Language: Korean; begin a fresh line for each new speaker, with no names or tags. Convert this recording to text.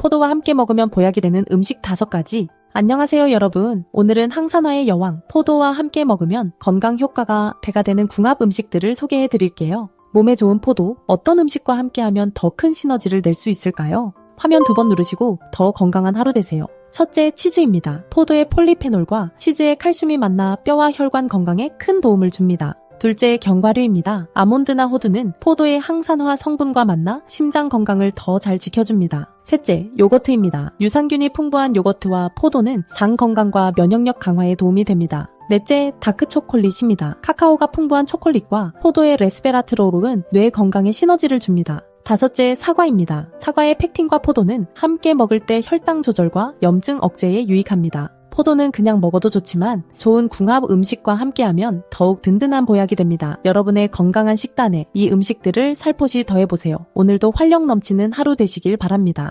포도와 함께 먹으면 보약이 되는 음식 5가지. 안녕하세요 여러분. 오늘은 항산화의 여왕, 포도와 함께 먹으면 건강 효과가 배가 되는 궁합 음식들을 소개해 드릴게요. 몸에 좋은 포도, 어떤 음식과 함께하면 더 큰 시너지를 낼 수 있을까요? 화면 두 번 누르시고 더 건강한 하루 되세요. 첫째, 치즈입니다. 포도의 폴리페놀과 치즈의 칼슘이 만나 뼈와 혈관 건강에 큰 도움을 줍니다. 둘째, 견과류입니다. 아몬드나 호두는 포도의 항산화 성분과 만나 심장 건강을 더 잘 지켜줍니다. 셋째, 요거트입니다. 유산균이 풍부한 요거트와 포도는 장 건강과 면역력 강화에 도움이 됩니다. 넷째, 다크 초콜릿입니다. 카카오가 풍부한 초콜릿과 포도의 레스베라트롤은 뇌 건강에 시너지를 줍니다. 다섯째, 사과입니다. 사과의 펙틴과 포도는 함께 먹을 때 혈당 조절과 염증 억제에 유익합니다. 포도는 그냥 먹어도 좋지만 좋은 궁합 음식과 함께하면 더욱 든든한 보약이 됩니다. 여러분의 건강한 식단에 이 음식들을 살포시 더해보세요. 오늘도 활력 넘치는 하루 되시길 바랍니다.